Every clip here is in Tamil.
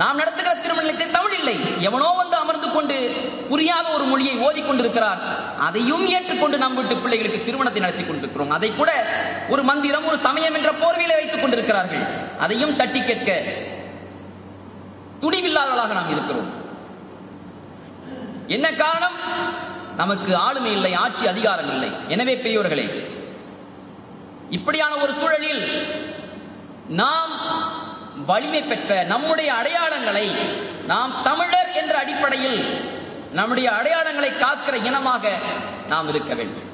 நாம் நடத்துகிற திருமணத்தை தமிழ் இல்லை. எவனோ வந்து அமர்ந்து கொண்டு புரியாத ஒரு மொழியை ஓதிக் கொண்டிருக்கிறார். அதையும் ஏற்றுக்கொண்டு நம் வீட்டு பிள்ளைகளுக்கு திருமணத்தை நடத்தி கொண்டிருக்கிறோம். அதை கூட ஒரு மந்திரம் ஒரு சமயம் என்ற போர்வையில வைத்துக் கொண்டிருக்கிறார்கள். அதையும் தட்டி கேட்க துணிவில்லாதவர்களாக நாம் இருக்கிறோம். என்ன காரணம்? நமக்கு ஆளுமை இல்லை ஆட்சி அதிகாரம் இல்லை. எனவே பெரியோர்களே இப்படியான ஒரு சூழலில் நாம் வலிமை பெற்ற நம்முடைய அடையாளங்களை நாம் தமிழர் என்ற அடிப்படையில் நம்முடைய அடையாளங்களை காக்கிற இனமாக நாம் இருக்க வேண்டும்.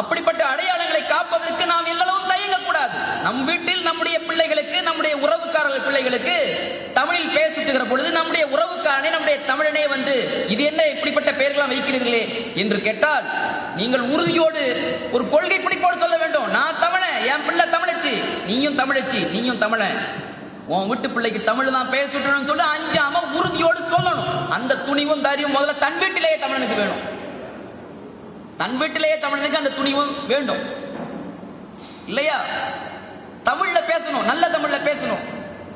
அப்படிப்பட்ட அடையாளங்களை காப்பதற்கு நாம் எல்லளவும் தயங்கக்கூடாது. நம் வீட்டில் நம்முடைய பிள்ளைகளுக்கு நம்முடைய உறவுக்காரர்கள் பிள்ளைகளுக்கு தமிழில் பேசிட்டுகிற பொழுது நம்முடைய உறவுக்காரனே நம்முடைய தமிழனே வந்து இது என்ன இப்படிப்பட்ட பெயர்களாம் வைக்கிறீர்களே? என்று கேட்டால் நீங்கள் உறுதியோடு ஒரு கொள்கை பிடிப்போடு சொல்ல வேண்டும். நான் என் பிள்ளை தமிழச்சி. நீயும் தமிழச்சி நீயும் தமிழன். உன் வீட்டு பிள்ளைக்கு தமிழ் தான் பெயர் சுட்டணும்னு சொல்லி அஞ்சாம உறுதியோடு சொல்லணும். அந்த துணிவும் தாரியும் முதல்ல தன் வீட்டிலேயே தமிழனுக்கு வேணும். தன் வீட்டிலேயே தமிழனுக்கு அந்த துணிவும் வேண்டும். இல்லையா? தமிழ்ல பேசணும் நல்ல தமிழ்ல பேசணும்.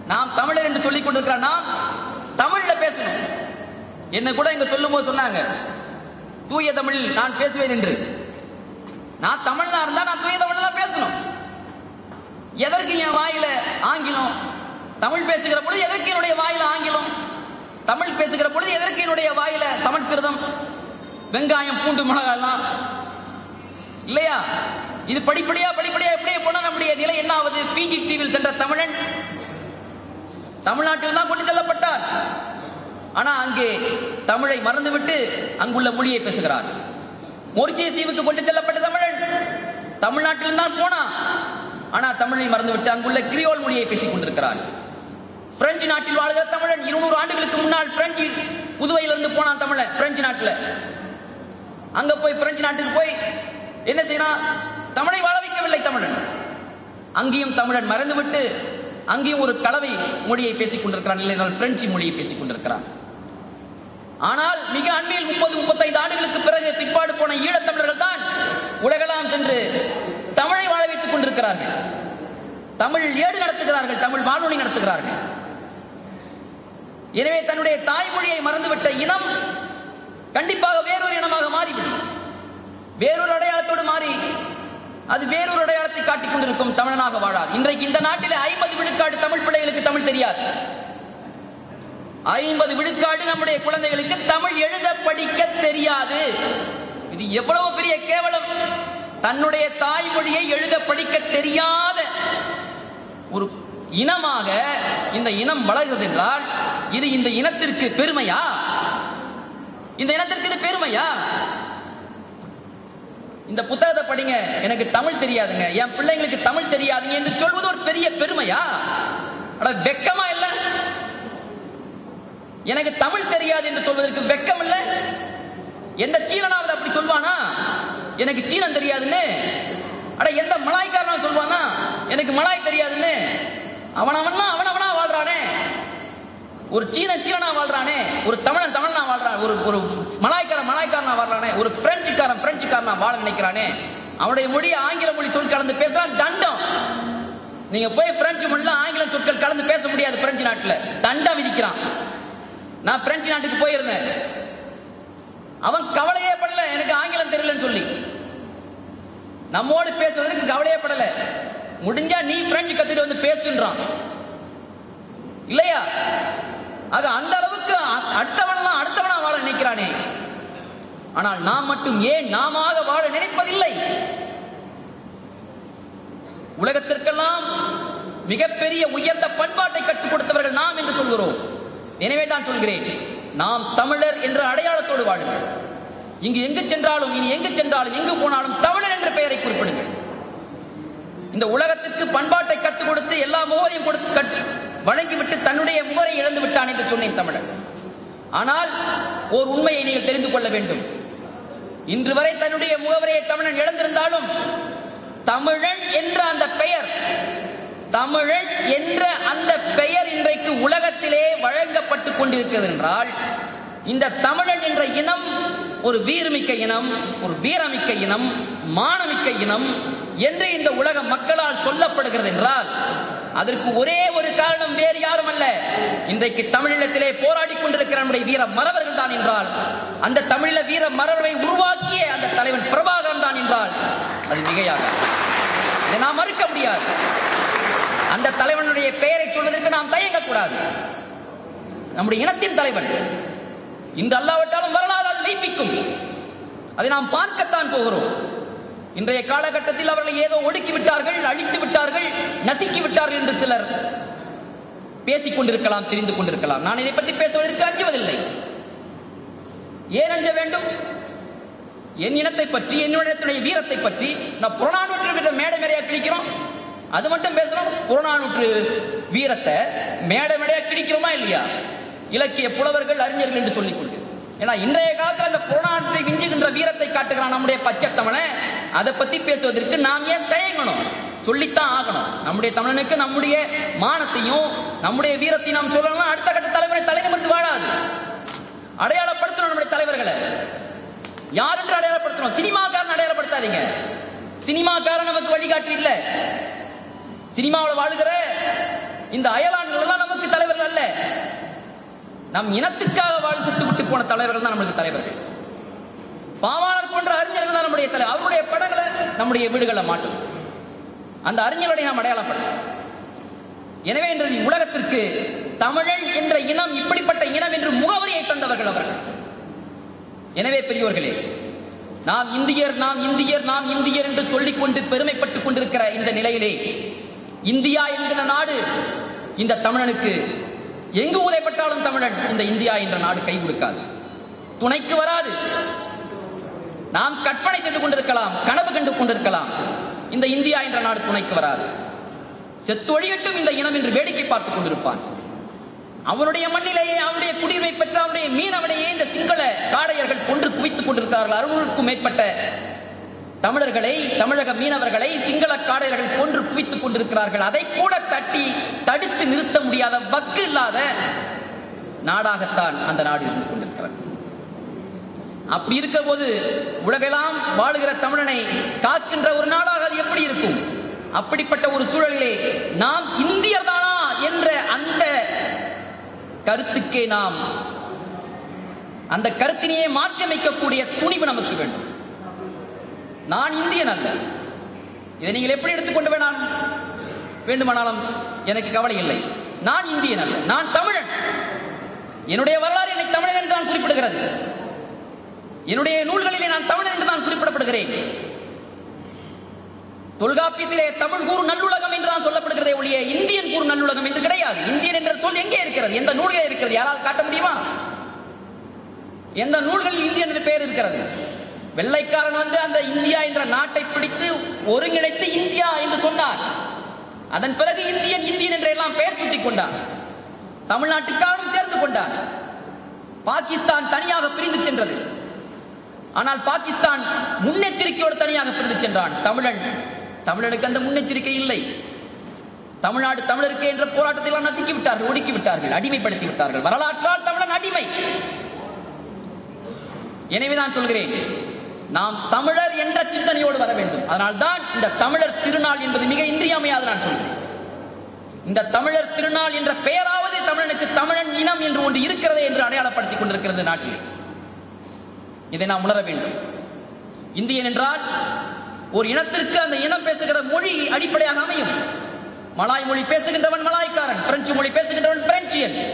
நாம் தமிழர் என்று சொல்லிக் கொண்டிருக்கிறோம் நாம் தமிழ்ல பேசணும். என்ன கூட இங்க சொல்லும் போது சொன்னாங்க தூய தமிழில் நான் பேசுவேன் என்று. நான் தமிழ்னா இருந்தா நான் தூய தமிழ் எதற்கு என் வாயில ஆங்கிலம்? தமிழ் பேசுகிற பொழுது எதற்கு என்னுடைய வாயில ஆங்கிலம்? தமிழ் பேசுகிற பொழுது எதற்கு என்னுடைய வாயில சமஸ்கிருதம் வெங்காயம் பூண்டு மிளகாய்லாம். இல்லையா? இது படிப்படியா படிப்படியா எப்படியே போனா நம்முடைய நிலை என்ன ஆகுது பிஜி தீவில் சென்ற தமிழன். தமிழ்நாட்டில் தான் கொண்டு செல்லப்பட்டார். ஆனா அங்கே தமிழை மறந்துவிட்டு அங்குள்ள மொழியை பேசுகிறார். மொரிசியஸ் தீவுக்கு கொண்டு செல்லப்பட்ட தமிழன். தமிழ்நாட்டில் தான் போனான். ஆனா தமிழை மறந்துவிட்டு அங்குள்ள கிரியோல் மொழியை பேசிக் கொண்டிருக்கிறார் பிரெஞ்சு நாட்டில் வாழ்கிற தமிழன் இருநூறு ஆண்டுகளுக்கு முன்னால் பிரெஞ்சு புதுவையிலிருந்து போனான் தமிழன் பிரெஞ்சு நாட்டில். அங்க போய் பிரெஞ்சு நாட்டுக்கு போய் என்ன செய்யறான்? தமிழை வாழ வைக்கவில்லை தமிழன். அங்கேயும் தமிழன் மறந்துவிட்டு அங்கேயும் ஒரு கலவை மொழியை பேசிக் கொண்டிருக்கிறான். இல்லை என்றால் பிரெஞ்சு மொழியை பேசிக் கொண்டிருக்கிறான். ஆனால் மிக அண்மையில் முப்பது முப்பத்தைந்து ஆண்டுகளுக்கு பிறகு பிற்பாடு போன ஈழத்தமிழர்கள் தான் உலகெல்லாம் சென்று தமிழை வாழ வைத்துக் கொண்டிருக்கிறார்கள். தமிழ் ஏடு நடத்துகிறார்கள் தமிழ் வானொலி நடத்துகிறார்கள். எனவே தன்னுடைய தாய்மொழியை மறந்துவிட்ட இனம் கண்டிப்பாக வேறொரு இனமாக மாறிவிடும். வேறொரு அடையாளத்தோடு மாறி அது வேறொரு அடையாளத்தை காட்டிக் கொண்டிருக்கும் தமிழனாக வாழாது. இன்றைக்கு இந்த நாட்டில் ஐம்பது விழுக்காடு தமிழ் பிள்ளைகளுக்கு தமிழ் தெரியாது. ஐம்பது விழுக்காடு நம்முடைய குழந்தைகளுக்கு தமிழ் எழுத படிக்க தெரியாது. இது எவ்வளவு பெரிய கேவலம். தன்னுடைய தாய்மொழியை எழுத படிக்க தெரியாத ஒரு இனமாக இந்த இனம் வளர்கிறது என்றால் இது இந்த இனத்திற்கு பெருமையா? இந்த இனத்திற்கு இது பெருமையா? இந்த புத்தகத்தை படிங்க எனக்கு தமிழ் தெரியாதுங்க. என் பிள்ளைங்களுக்கு தமிழ் தெரியாதுங்க என்று சொல்வது ஒரு பெரிய பெருமையா? அட வெக்கமா இல்ல. எனக்கு தமிழ் தெரியாது என்று சொல்வதற்கு வெக்கம் இல்ல. எந்த சீனனாவது அப்படி சொல்வானா? எனக்கு சீனம் தெரியாதுன்னு. அட எந்த மலாய்க்காரனா சொல்வானா எனக்கு மலாய் தெரியாதுன்னு. அவனவனா அவனவனா வாழ்றானே. ஒரு சீன சீனனா வாழ்றானே. ஒரு தமிழன் தமிழனா வாழ்றான். ஒரு ஒரு மலாய்க்காரன் மலாய்க்காரனா வாழ்றானே. ஒரு பிரெஞ்சுக்காரன் பிரெஞ்சுக்காரனா வாழ நினைக்கிறானே. அவனுடைய மொழி ஆங்கில மொழி சொல் கலந்து பேசுறான். தண்டம். நீங்க போய் பிரெஞ்சு மொழில ஆங்கில சொற்கள் கலந்து பேச முடியாது பிரெஞ்சு நாட்டுல. தண்டம் விதிக்கிறான். நான் பிரெஞ்சு நாட்டுக்கு போயிருந்தேன். அவன் கவலையே பண்ணல எனக்கு ஆங்கிலம் தெரியலன்னு சொல்லி. நம்மோடு பேசுவதற்கு கவலையே படல. முடிஞ்சா நீ பிரெஞ்சு கத்துட்டு வந்து பேசுன்றான். இல்லையா? அது அந்த அளவுக்கு அ- அடுத்தவன்லாம் அடுத்தவனா வாழ நினைக்கிறானே. ஆனால் நாம் மட்டும் ஏன் நாம வாழ நினைப்பதில்லை? உலகத்திற்கெல்லாம் மிகப்பெரிய உயர்ந்த பண்பாட்டை கற்றுக் கொடுத்தவர்கள் நாம் என்று சொல்கிறோம். எனவே தான் சொல்கிறேன் நாம் தமிழர் என்ற அடையாளத்தோடு வாழுங்கள். இங்கு எங்கு சென்றாலும் இனி எங்கு சென்றாலும் எங்கு போனாலும் தமிழர் என்ற பெயரை குறிப்பிடுங்கள். இந்த உலகத்திற்கு பண்பாட்டை கற்றுக் கொடுத்து எல்லா முகவரையும் கொடுத்து கற்று வழங்கிவிட்டு தன்னுடைய முகரை இழந்து விட்டான் என்று சொன்னேன் தமிழர். ஆனால் ஓர் உண்மையை நீங்கள் தெரிந்து கொள்ள வேண்டும். இன்று வரை தன்னுடைய முகவரியை தமிழன் இழந்திருந்தாலும் தமிழன் என்ற அந்த பெயர் தமிழன் என்ற அந்த பெயர் இன்றைக்கு உலகத்திலே வழங்கப்பட்டுக் கொண்டிருக்கிறது என்றால் இந்த தமிழன் என்ற இனம் ஒரு வீரமிக்க இனம் ஒரு வீரமிக்க இனம் மானமிக்க இனம் என்று இந்த உலக மக்களால் சொல்லப்படுகிறது என்றால் அதற்கு ஒரே ஒரு காரணம் வேறு யாரும் அல்ல இன்றைக்கு தமிழினத்திலே போராடி கொண்டிருக்கிற நம்முடைய வீர மறவர்கள் தான் என்றால் அந்த தமிழில வீர மறவரை உருவாக்கிய அந்த தலைவன் பிரபாகரன் தான் என்றால் அது மிகையாக இதை நாம் மறுக்க முடியாது. அந்த தலைவனுடைய பெயரை சொல்வதற்கு நாம் தயங்கக்கூடாது. நம்முடைய இனத்தின் தலைவன். இன்று அல்லாவிட்டாலும் வரலாறு மெய்ப்பிக்கும் அதை நாம் பார்க்கத்தான் போகிறோம். இன்றைய காலகட்டத்தில் அவர்களை ஏதோ ஒடுக்கி விட்டார்கள் அழித்து விட்டார்கள் நசுக்கி விட்டார்கள் என்று சிலர் பேசிக் கொண்டிருக்கலாம் தெரிந்து கொண்டிருக்கலாம். நான் இதை பற்றி பேசுவதற்கு அஞ்சுவதில்லை. ஏன் அஞ்ச வேண்டும்? என் இனத்தை பற்றி என்னுடைய வீரத்தை பற்றி நான் புறநானூற்று மேடை மேடையா கிழிக்கிறோம். அது மட்டும் பேசுறோம் புறநானூற்று வீரத்தை மேடை மேடையா கிழிக்கிறோமா இல்லையா? இலக்கிய புலவர்கள் அறிஞர்கள் என்று சொல்லிக் கொண்டு. ஏன்னா இன்றைய காலத்தில் அந்த புறநானூற்றை விஞ்சுகின்ற வீரத்தை காட்டுகிறான் நம்முடைய பச்சை அதை பத்தி பேசுவதற்கு நாம் ஏன் தயங்கணும்? சொல்லித்தான் ஆகணும். நம்முடைய தமிழனுக்கு நம்முடைய மானத்தையும் நம்முடைய வீரத்தையும் நாம் சொல்லலாம் அடுத்த கட்ட தலைமுறை தலைநிமிர்ந்து வாழாது. அடையாளப்படுத்தணும் நம்முடைய தலைவர்களை. யார் என்று அடையாளப்படுத்தணும்? சினிமாக்காரன் அடையாளப்படுத்தாதீங்க. சினிமாக்காரன் நமக்கு வழிகாட்டி இல்ல. சினிமாவில் வாழுகிற இந்த அயலான்கள் எல்லாம் நமக்கு தலைவர்கள் அல்ல. நம் இனத்துக்காக வாழ் சுட்டு விட்டு போன தலைவர்கள் தான் நம்மளுக்கு தலைவர்கள். பாவாளர் போன்ற அறிஞர்கள் தான் நம்முடைய தலைவர் அவருடைய படங்களை நம்முடைய வீடுகளை மாட்டும். அந்த அறிஞர்களை நாம் அடையாளப்படும் எனவே இன்றைய உலகத்திற்கு தமிழன் என்ற இனம் இப்படிப்பட்ட இனம் என்று முகவரியை தந்தவர்கள் அவர்கள். எனவே பெரியோர்களே நாம் இந்தியர் நாம் இந்தியர் நாம் இந்தியர் என்று சொல்லிக் கொண்டு பெருமைப்பட்டுக் கொண்டிருக்கிற இந்த நிலையிலே இந்தியா என்கிற நாடு இந்த தமிழனுக்கு எங்கு உதைப்பட்டாலும் தமிழன் இந்த இந்தியா என்ற நாடு கை கொடுக்காது. துணைக்கு வராது. நாம் கற்பனை செய்து கொண்டிருக்கலாம் கனவு கண்டு கொண்டிருக்கலாம். இந்த இந்தியா என்ற நாடு துணைக்கு வராது. செத்தொழியட்டும் இந்த இனம் என்று வேடிக்கை பார்த்துக் கொண்டிருப்பான். அவனுடைய மண்ணிலேயே அவனுடைய குடியுரிமை பெற்ற அவனுடைய மீனவனையே இந்த சிங்கள காடையர்கள் கொன்று குவித்துக் கொண்டிருக்கிறார்கள். அறுநூறுக்கும் மேற்பட்ட தமிழர்களை தமிழக மீனவர்களை சிங்கள காடையர்கள் போன்று குவித்துக் கொண்டிருக்கிறார்கள். அதை கூட தட்டி தடுத்து நிறுத்த முடியாத வக்கு இல்லாத நாடாகத்தான் அந்த நாடு இருந்து கொண்டிருக்கிறது. அப்படி இருக்க போது உலகெல்லாம் வாழுகிற தமிழனை காக்கின்ற ஒரு நாடாக அது எப்படி இருக்கும்? அப்படிப்பட்ட ஒரு சூழலிலே நாம் இந்தியர் தானா என்ற அந்த கருத்துக்கே நாம் அந்த கருத்தினையே மாற்றியமைக்கக்கூடிய துணிவு நமக்கு வேண்டும். நான் இந்தியன் அல்ல. இதை நீங்கள் எப்படி எடுத்துக்கொண்டு வேணாம் வேண்டுமானாலும் எனக்கு கவலை இல்லை. நான் இந்தியன் அல்ல. நான் தமிழன். என்னுடைய வரலாறு என்னை தமிழன் என்று நான் குறிப்பிடுகிறது. என்னுடைய நூல்களிலே நான் தமிழன் என்று நான் குறிப்பிடப்படுகிறேன். தொல்காப்பியத்திலே தமிழ் கூறு நல்லுலகம் என்று தான் சொல்லப்படுகிறதே ஒழிய இந்தியன் கூறு நல்லுலகம் என்று கிடையாது. இந்தியன் என்ற சொல் எங்கே இருக்கிறது? எந்த நூல்களே இருக்கிறது? யாராவது காட்ட முடியுமா? எந்த நூல்களில் இந்தியன் என்று பெயர் இருக்கிறது? வெள்ளைக்காரன் வந்து அந்த இந்தியா என்ற நாட்டை பிடித்து ஒருங்கிணைத்து இந்தியா என்று சொன்னார். அதன் பிறகு இந்தியன் இந்தியன் என்று எல்லாம் பெயர் சூட்டிக் கொண்டார். தமிழ்நாட்டுக்காரனும் சேர்ந்து கொண்டார். பாகிஸ்தான் தனியாக பிரிந்து சென்றது. ஆனால் பாகிஸ்தான் முன்னெச்சரிக்கையோடு தனியாக பிரிந்து சென்றான். தமிழன். தமிழனுக்கு அந்த முன்னெச்சரிக்கை இல்லை. தமிழ்நாடு தமிழருக்கு என்ற போராட்டத்தில் நசுக்கி விட்டார்கள் ஒடுக்கி விட்டார்கள் அடிமைப்படுத்தி விட்டார்கள். வரலாற்றால் தமிழன் அடிமை. எனவேதான் சொல்கிறேன் நாம் தமிழர் என்ற சிந்தனையோடு வர வேண்டும். அதனால்தான் இந்த தமிழர் திருநாள் என்பது மிக இன்றியமையாது நான் சொல்கிறேன். இந்த தமிழர் திருநாள் என்ற பெயராவது தமிழனுக்கு தமிழன் இனம் என்று ஒன்று இருக்கிறதே என்று அடையாளப்படுத்திக் கொண்டிருக்கிறது நாட்டில். இதை நாம் உணர வேண்டும். இந்தியன் என்றால் ஒரு இனத்திற்கு அந்த இனம் பேசுகிற மொழி அடிப்படையாக அமையும். மலாய் மொழி பேசுகின்றவன் மலாய்க்காரன் பிரெஞ்சு மொழி பேசுகின்றவன் பிரெஞ்சியன்.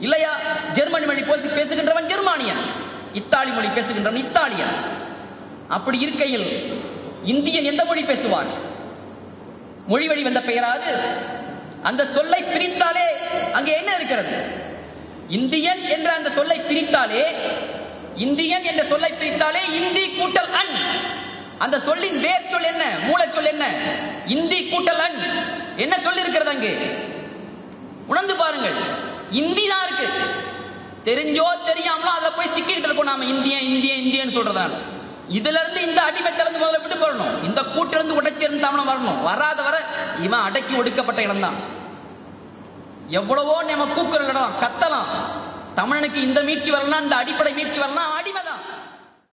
இல்லையா? ஜெர்மனி மொழி பேசி- பேசுகின்றவன் ஜெர்மானியன். இத்தாலி மொழி பேசுகின்றவன் இத்தாலியன். அப்படி இருக்கையில் இந்தியன் எந்த மொழி பேசுவான்? மொழி வழி வந்த பெயராது. அந்த சொல்லை பிரித்தாலே அங்கே என்ன இருக்கிறது? இந்தியன் என்ற அந்த சொல்லை பிரித்தாலே இந்தியன் என்ற சொல்லை பிரித்தாலே இந்தி கூட்டல் அன். அந்த சொல்லின் வேர் சொல் என்ன? மூலச்சொல் என்ன? இந்தி கூட்டல் அன். என்ன சொல்லி இருக்கிறது அங்கே? உணர்ந்து பாருங்கள். இந்தி தான் இருக்கு. தெரிஞ்சோ தெரியாமலோ அதுல போய் சிக்கிட்டு இருக்கோம் நாம இந்தியன் இந்தியன் இந்தியன்னு சொல்றதால. இதுல இருந்து இந்த அடிமைத்தில இருந்து முதல்ல விட்டு போறணும். இந்த கூட்டில இருந்து உடைச்சி இருந்து வரணும். வராத வர இவன் அடக்கி ஒடுக்கப்பட்ட இடம் தான் எவ்வளவோ நம்ம கூக்குற இடம். கத்தலாம். தமிழனுக்கு இந்த மீட்சி வரலாம் இந்த அடிப்படை மீட்சி வரலாம் அடிமைதான்.